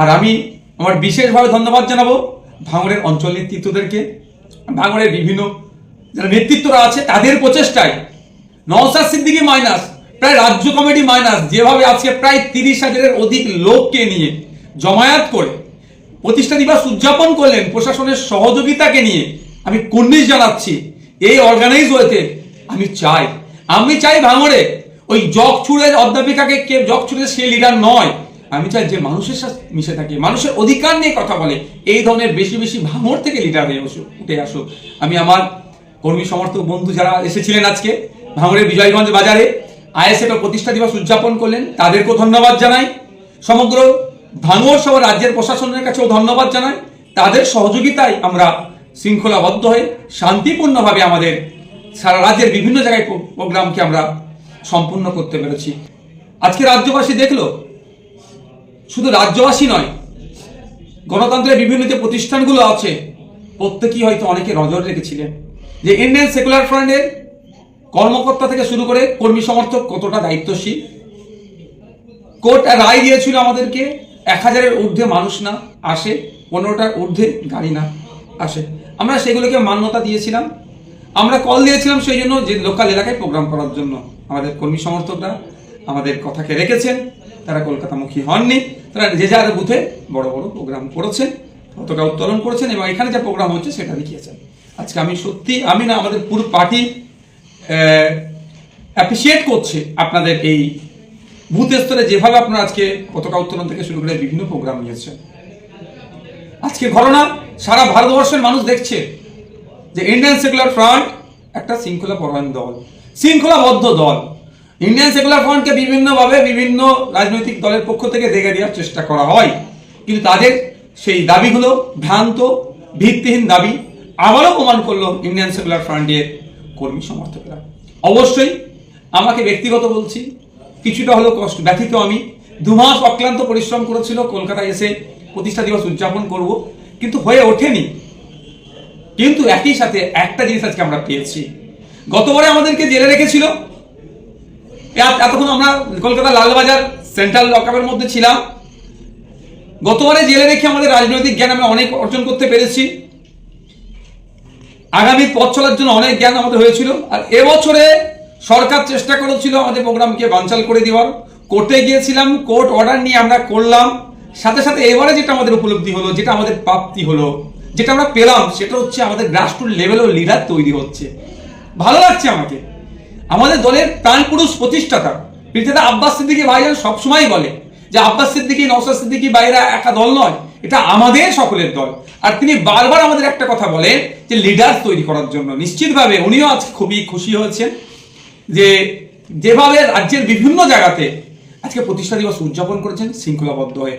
আর আমি আমার বিশেষভাবে ধন্যবাদ জানাব ভাঙড়ের অঞ্চল নেতৃত্বদেরকে, ভাঙড়ের বিভিন্ন যারা নেতৃত্বরা আছে তাদের প্রচেষ্টায়। নওসাদ সিদ্দিকি মাইনাস, প্রায় রাজ্য কমিটি মাইনাস, যেভাবে আজকে প্রায় তিরিশ হাজারের অধিক লোককে নিয়ে জমায়েত করে, প্রতিষ্ঠা দিবস উদযাপন করলেন প্রশাসনের সহযোগিতাকে নিয়ে আমি কুর্নিশ জানাচ্ছি, এই অর্গানাইজ হয়েতে আমি চাই। আমি চাই ভাঙড়ে ওই জগ ছুড়ের অধ্যাপিকাকে কে জগ ছুড়ে সে লিডার নয় আমি চাই যে মানুষের সাথে মিশে থাকে, মানুষের অধিকার নিয়ে কথা বলে। এই ধরনের বেশি বেশি ভাঙর থেকে লিডার হয়ে আসুক, উঠে আসুক। আমি আমার কর্মী, সমর্থক, বন্ধু যারা এসেছিলেন আজকে ভাঙড়ের বিজয়গঞ্জ বাজারে আইএসএফ প্রতিষ্ঠা দিবস উদযাপন করলেন, তাদেরকেও ধন্যবাদ জানাই। সমগ্র ভাঙড় সহ রাজ্যের প্রশাসনের কাছেও ধন্যবাদ জানাই। তাদের সহযোগিতায় আমরা শৃঙ্খলাবদ্ধ হয়ে শান্তিপূর্ণভাবে আমাদের সারা রাজ্যের বিভিন্ন জায়গায় প্রোগ্রামকে আমরা সম্পূর্ণ করতে পেরেছি। আজকে রাজ্যবাসী দেখল শুধু রাজ্যবাসী নয়, গণতন্ত্রের বিভিন্ন যে প্রতিষ্ঠানগুলো আছে, প্রত্যেকেই হয়তো অনেকে নজর রেখেছিলেন যে ইন্ডিয়ান সেকুলার ফ্রন্টের কর্মকর্তা থেকে শুরু করে কর্মী সমর্থক কতটা দায়িত্বশীল। কোর্ট রায় দিয়েছিল আমাদেরকে, এক হাজারের ঊর্ধ্বে মানুষ না আসে, পনেরোটার ঊর্ধ্বে গাড়ি না আসে। আমরা সেগুলোকে মান্যতা দিয়েছিলাম। আমরা কল দিয়েছিলাম সেই জন্য যে লোকাল এলাকায় প্রোগ্রাম করার জন্য। আমাদের কর্মী সমর্থকরা আমাদের কথাকে রেখেছেন, তারা কলকাতামুখী হননি। তারা যে যার বুথে বড় বড় প্রোগ্রাম করেছেন পতাকা উত্তোলন করেছেন এবং এখানে যে প্রোগ্রাম হচ্ছে সেটা দেখিয়েছেন। আজকে আমি সত্যি, আমি না আমাদের পুরো পার্টি অ্যাপ্রিসিয়েট করছে আপনাদের এই বুথ স্তরে যেভাবে আপনারা আজকে পতাকা উত্তোলন থেকে শুরু করে বিভিন্ন প্রোগ্রাম নিয়েছেন। আজকে ঘটনা, সারা ভারতবর্ষের মানুষ দেখছে যে ইন্ডিয়ান সেকুলার ফ্রন্ট একটা শৃঙ্খলা পরায়ণ দল, শৃঙ্খলাবদ্ধ দল। ইন্ডিয়ান সেকুলার ফ্রন্টকে বিভিন্নভাবে বিভিন্ন রাজনৈতিক দলের পক্ষ থেকে দেখে দেওয়ার চেষ্টা করা হয়। কিন্তু তাদের সেই দাবিগুলো ভ্রান্ত, ভিত্তিহীন দাবি আবারও প্রমাণ করল ইন্ডিয়ান সেকুলার ফ্রন্টের কর্মী সমর্থকরা। অবশ্যই আমাকে ব্যক্তিগত বলছি, কিছুটা হলেও কষ্ট, ব্যথিত আমি। দু মাস অক্লান্ত পরিশ্রম করেছিল, কলকাতায় এসে প্রতিষ্ঠা দিবস উদযাপন করব, কিন্তু হয়ে ওঠেনি। কিন্তু একই সাথে একটা জিনিস আজকে আমরা পেয়েছি। গতবারে আমাদেরকে জেলে রেখেছিল এতক্ষণ আমরা কলকাতা লালবাজার সেন্ট্রাল লকআপের মধ্যে ছিলাম। গতবারে জেলে রেখে আমাদের রাজনৈতিক জ্ঞান আমরা অনেক অর্জন করতে পেরেছি। আগামী পথ চলার জন্য অনেক জ্ঞান আমাদের হয়েছিল। আর এবছরে সরকার চেষ্টা করেছিল আমাদের প্রোগ্রামকে বানচাল করে দেওয়ার। কোর্টে গিয়েছিলাম, কোর্ট অর্ডার নিয়ে আমরা করলাম। সাথে সাথে এবারে যেটা আমাদের উপলব্ধি হলো, যেটা আমাদের প্রাপ্তি হলো, যেটা আমরা পেলাম, সেটা হচ্ছে আমাদের গ্রাসরুট লেভেলেও লিডার তৈরি হচ্ছে। ভালো লাগছে আমাকে। আমাদের দলের প্রাণপুরুষ প্রতিষ্ঠাতা পীরজাদা আব্বাস সিদ্দিকী ভাইজান সবসময় বলে যে আব্বাস সিদ্দিকী নওসাদ সিদ্দিকী বাইরা একটা দল নয়, এটা আমাদের সকলের দল। আর তিনি বারবার আমাদের একটা কথা বলেন যে লিডার তৈরি করার জন্য। নিশ্চিতভাবে উনিও আজকে খুবই খুশি হয়েছেন যে যেভাবে রাজ্যের বিভিন্ন জায়গাতে আজকে প্রতিষ্ঠা দিবস উদযাপন করেছেন, শৃঙ্খলাবদ্ধ হয়ে।